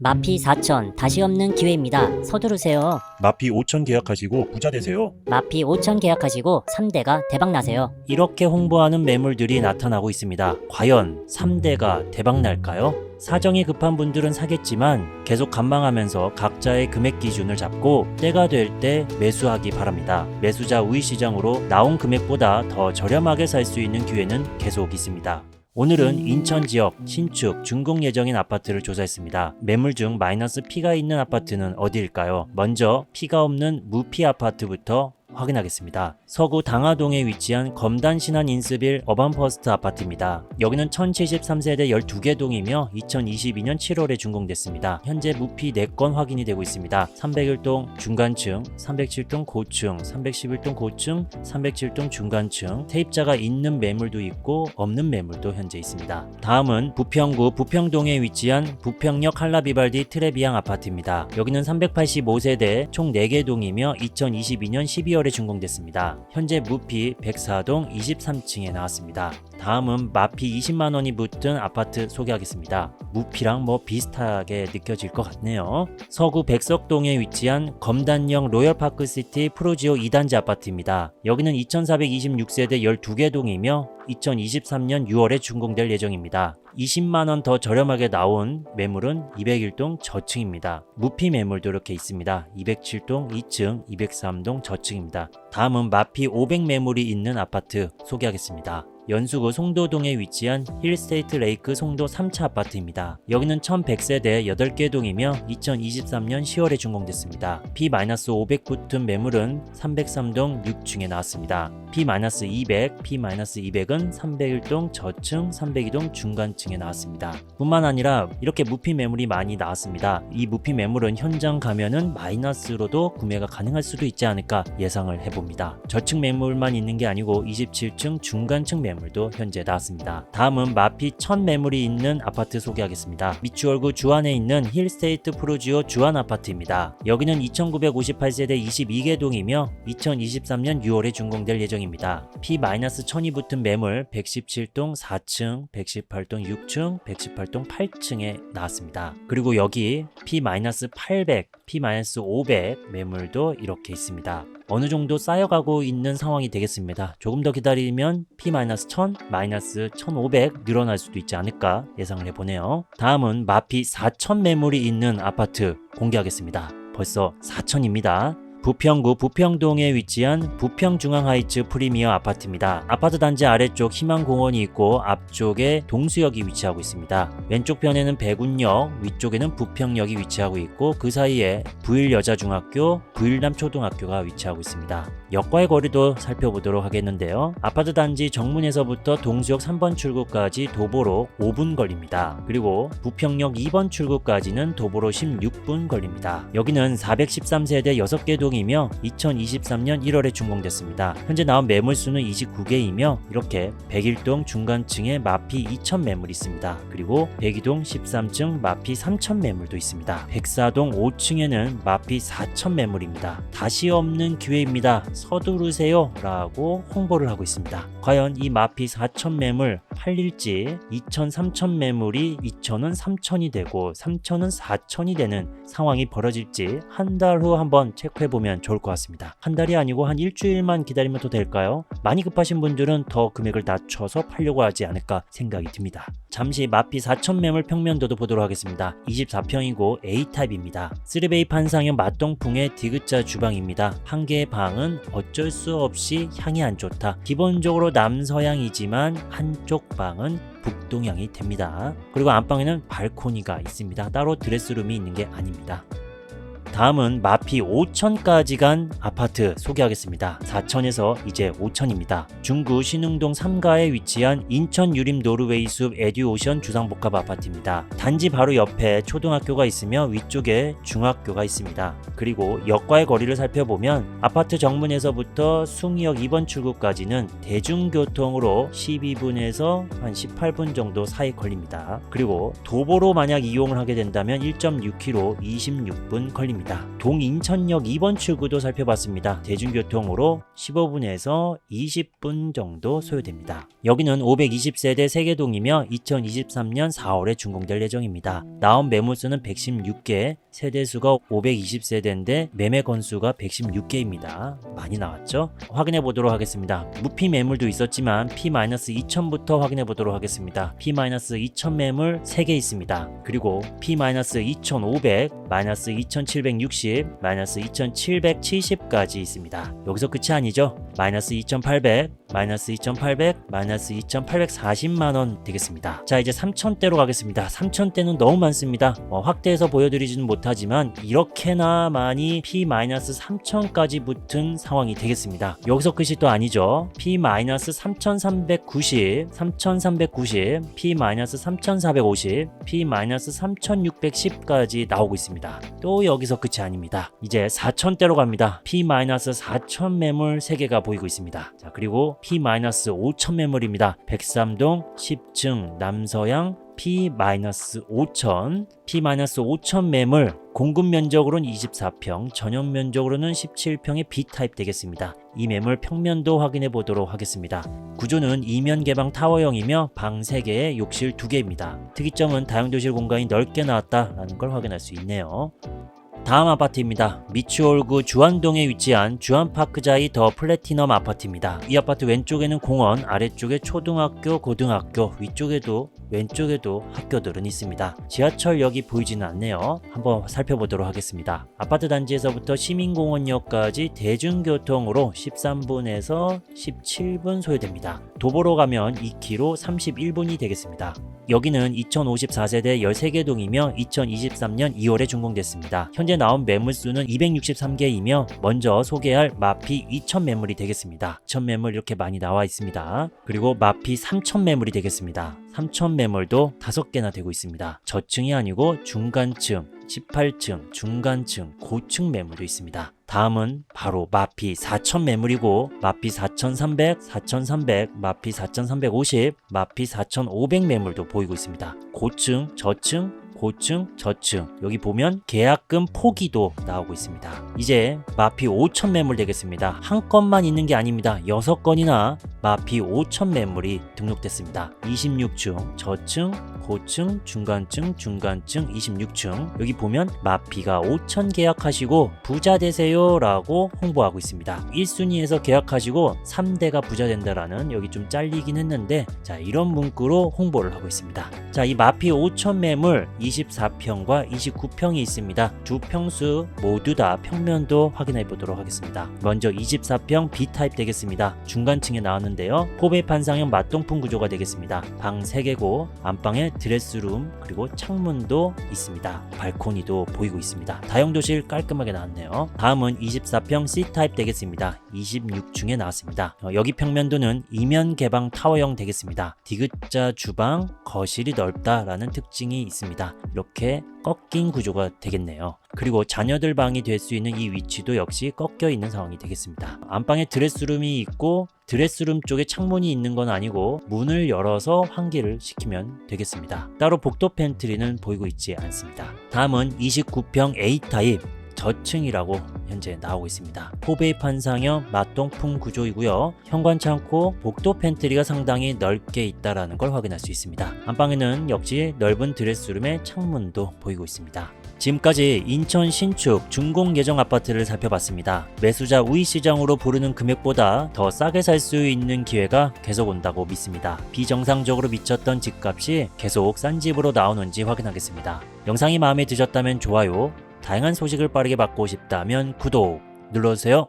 마피 4천 다시 없는 기회입니다. 서두르세요. 마피 5천 계약하시고 부자 되세요. 마피 5천 계약하시고 3대가 대박 나세요. 이렇게 홍보하는 매물들이 나타나고 있습니다. 과연 3대가 대박 날까요? 사정이 급한 분들은 사겠지만 계속 관망하면서 각자의 금액 기준을 잡고 때가 될 때 매수하기 바랍니다. 매수자 우위 시장으로 나온 금액보다 더 저렴하게 살 수 있는 기회는 계속 있습니다. 오늘은 인천 지역 신축 준공 예정인 아파트를 조사했습니다. 매물 중 마이너스 P가 있는 아파트는 어디일까요? 먼저 P가 없는 무피 아파트부터 확인하겠습니다. 서구 당하동에 위치한 검단 신한 인스빌 어반퍼스트 아파트입니다. 여기는 1073세대 12개 동이며 2022년 7월에 준공됐습니다. 현재 무피 4건 확인이 되고 있습니다. 301동 중간층, 307동 고층, 311동 고층, 307동 중간층, 세입자가 있는 매물도 있고 없는 매물도 현재 있습니다. 다음은 부평구 부평동에 위치한 부평역 한라비발디 트레비앙 아파트입니다. 여기는 385세대 총 4개 동이며 2022년 12월에 준공됐습니다. 현재 무피 104동 23층에 나왔습니다. 다음은 마피 20만 원이 붙은 아파트 소개하겠습니다. 무피랑 뭐 비슷하게 느껴질 것 같네요. 서구 백석동에 위치한 검단역 로열파크시티 프로지오 2단지 아파트입니다. 여기는 2426세대 12개 동이며 2023년 6월에 준공될 예정입니다. 20만원 더 저렴하게 나온 매물은 201동 저층입니다. 무피 매물도 이렇게 있습니다. 207동 2층, 203동 저층입니다. 다음은 마피 500 매물이 있는 아파트 소개하겠습니다. 연수구 송도동에 위치한 힐스테이트 레이크 송도 3차 아파트입니다. 여기는 1100세대 8개 동이며 2023년 10월에 준공됐습니다. P-500 붙은 매물은 303동 6층에 나왔습니다. P-200, P-200은 301동 저층, 302동 중간층에 나왔습니다. 뿐만 아니라 이렇게 무피 매물이 많이 나왔습니다. 이 무피 매물은 현장 가면은 마이너스로도 구매가 가능할 수도 있지 않을까 예상을 해봅니다. 저층 매물만 있는 게 아니고 27층 중간층 매물 도 현재 나왔습니다. 다음은 마피 1000 매물이 있는 아파트 소개하겠습니다. 미추홀구 주안에 있는 힐스테이트 프로지오 주안 아파트입니다. 여기는 2958세대 22개 동이며 2023년 6월에 준공될 예정입니다. P-1000이 붙은 매물 117동 4층, 118동 6층, 118동 8층에 나왔습니다. 그리고 여기 P-800, P-500 매물도 이렇게 있습니다. 어느 정도 쌓여가고 있는 상황이 되겠습니다. 조금 더 기다리면 P-1000, -1500 늘어날 수도 있지 않을까 예상을 해보네요. 다음은 마피 4000 매물이 있는 아파트 공개하겠습니다. 벌써 4000입니다. 부평구 부평동에 위치한 부평중앙하이츠 프리미어 아파트입니다. 아파트 단지 아래쪽 희망공원이 있고 앞쪽에 동수역이 위치하고 있습니다. 왼쪽 편에는 백운역, 위쪽에는 부평역이 위치하고 있고 그 사이에 부일여자중학교, 부일남초등학교가 위치하고 있습니다. 역과의 거리도 살펴보도록 하겠는데요. 아파트 단지 정문에서부터 동수역 3번 출구까지 도보로 5분 걸립니다. 그리고 부평역 2번 출구까지는 도보로 16분 걸립니다. 여기는 413세대 6개 동이며 2023년 1월에 준공됐습니다. 현재 나온 매물 수는 29개이며 이렇게 101동 중간층에 마피 2천 매물이 있습니다. 그리고 102동 13층 마피 3천 매물도 있습니다. 104동 5층에는 마피 4천 매물입니다. 다시 없는 기회입니다. 서두르세요 라고 홍보를 하고 있습니다. 과연 이 마피 4천 매물 팔릴지 2천 3천 매물이 2천은 3천이 되고 3천은 4천이 되는 상황이 벌어질지 한 달 후 한번 체크해 보면 좋을 것 같습니다. 한 달이 아니고 한 일주일만 기다리면 또 될까요? 많이 급하신 분들은 더 금액을 낮춰서 팔려고 하지 않을까 생각이 듭니다. 잠시 마피 4천 매물 평면도도 보도록 하겠습니다. 24평이고 A타입입니다. 3베이 판상형 맛동풍의 디귿자 주방입니다. 한 개의 방은 어쩔 수 없이 향이 안 좋다. 기본적으로 남서향이지만 한쪽 방은 북동향이 됩니다. 그리고 안방에는 발코니가 있습니다. 따로 드레스룸이 있는 게 아닙니다. 다음은 마피 5천까지 간 아파트 소개하겠습니다. 4천에서 이제 5천입니다. 중구 신흥동 3가에 위치한 인천 유림 노르웨이 숲 에듀오션 주상복합 아파트입니다. 단지 바로 옆에 초등학교가 있으며 위쪽에 중학교가 있습니다. 그리고 역과의 거리를 살펴보면 아파트 정문에서부터 숭이역 2번 출구까지는 대중교통으로 12분에서 한 18분 정도 사이 걸립니다. 그리고 도보로 만약 이용을 하게 된다면 1.6km 26분 걸립니다. 있습니다. 동인천역 2번 출구도 살펴봤습니다. 대중교통으로 15분에서 20분 정도 소요됩니다. 여기는 520세대 세계동이며 2023년 4월에 준공될 예정입니다. 나온 매물수는 116개, 세대수가 520세대인데 매매 건수가 116개입니다. 많이 나왔죠? 확인해 보도록 하겠습니다. 무피 매물도 있었지만 P-2000부터 확인해 보도록 하겠습니다. P-2000 매물 3개 있습니다. 그리고 P-2500, 마 이너스 2760, 마이너스 2770까지 있습니다. 여기서 끝이 아니죠. 마이너스 2800, 마이너스 2800, 마이너스 2840만원 되겠습니다. 자, 이제 3000대로 가겠습니다. 3000대는 너무 많습니다. 어, 확대해서 보여드리지는 못하지만 이렇게나 많이 P-3000까지 붙은 상황이 되겠습니다. 여기서 끝이 또 아니죠. P-3390, 3390, P-3450, P-3610까지 나오고 있습니다. 또 여기서 끝이 아닙니다. 이제 4000대로 갑니다. P-4000 매물 3개가 보이고 있습니다. 자, 그리고 P-5000 매물입니다. 백삼동 10층 남서양 P-5000, P-5000 매물 공급 면적으로는 24평, 전용 면적으로는 17평의 B타입 되겠습니다. 이 매물 평면도 확인해 보도록 하겠습니다. 구조는 이면 개방 타워형이며 방 3개에 욕실 2개입니다. 특이점은 다용도실 공간이 넓게 나왔다라는 걸 확인할 수 있네요. 다음 아파트입니다. 미추홀구 주안동에 위치한 주안파크자이 더 플래티넘 아파트입니다. 이 아파트 왼쪽에는 공원, 아래쪽에 초등학교, 고등학교, 위쪽에도 왼쪽에도 학교들은 있습니다. 지하철역이 보이지는 않네요. 한번 살펴보도록 하겠습니다. 아파트 단지에서부터 시민공원역까지 대중교통으로 13분에서 17분 소요됩니다. 도보로 가면 2km 31분이 되겠습니다. 여기는 2054세대 13개 동이며 2023년 2월에 준공됐습니다. 현재 나온 매물수는 263개이며 먼저 소개할 마피 2000 매물이 되겠습니다. 2000 매물 이렇게 많이 나와 있습니다. 그리고 마피 3000 매물이 되겠습니다. 3000 매물도 5개나 되고 있습니다. 저층이 아니고 중간층, 18층, 중간층, 고층 매물도 있습니다. 다음은 바로 마피 4000 매물이고 마피 4300, 4300, 마피 4350, 마피 4500 매물도 보이고 있습니다. 고층, 저층, 고층, 저층 여기 보면 계약금 포기도 나오고 있습니다. 이제 마피 5천 매물 되겠습니다. 한 건만 있는 게 아닙니다. 6건이나 마피 5천 매물이 등록됐습니다. 26층, 저층, 고층, 중간층, 중간층, 26층 여기 보면 마피가 5천 계약하시고 부자 되세요 라고 홍보하고 있습니다. 1순위에서 계약하시고 3대가 부자 된다라는 여기 좀 잘리긴 했는데 자 이런 문구로 홍보를 하고 있습니다. 자이 마피 5천 매물 24평과 29평이 있습니다. 두 평수 모두 다 평면도 확인해 보도록 하겠습니다. 먼저 24평 B타입 되겠습니다. 중간층에 나왔는데요. 포베 판상형 맞동풍 구조가 되겠습니다. 방 3개고 안방에 드레스룸 그리고 창문도 있습니다. 발코니도 보이고 있습니다. 다용도실 깔끔하게 나왔네요. 다음은 24평 C타입 되겠습니다. 26층에 나왔습니다. 어, 여기 평면도는 이면 개방 타워형 되겠습니다. 디귿자 주방, 거실이 넓다라는 특징이 있습니다. 이렇게 꺾인 구조가 되겠네요. 그리고 자녀들 방이 될 수 있는 이 위치도 역시 꺾여 있는 상황이 되겠습니다. 안방에 드레스룸이 있고 드레스룸 쪽에 창문이 있는 건 아니고 문을 열어서 환기를 시키면 되겠습니다. 따로 복도 팬트리는 보이고 있지 않습니다. 다음은 29평 A타입 저층이라고 현재 나오고 있습니다. 포베이 판상형 맞동풍 구조이고요. 현관 창고, 복도 팬트리가 상당히 넓게 있다라는 걸 확인할 수 있습니다. 안방에는 역시 넓은 드레스룸에 창문도 보이고 있습니다. 지금까지 인천 신축 준공 예정 아파트를 살펴봤습니다. 매수자 우위 시장으로 부르는 금액보다 더 싸게 살 수 있는 기회가 계속 온다고 믿습니다. 비정상적으로 미쳤던 집값이 계속 싼 집으로 나오는지 확인하겠습니다. 영상이 마음에 드셨다면 좋아요, 다양한 소식을 빠르게 받고 싶다면 구독 눌러주세요.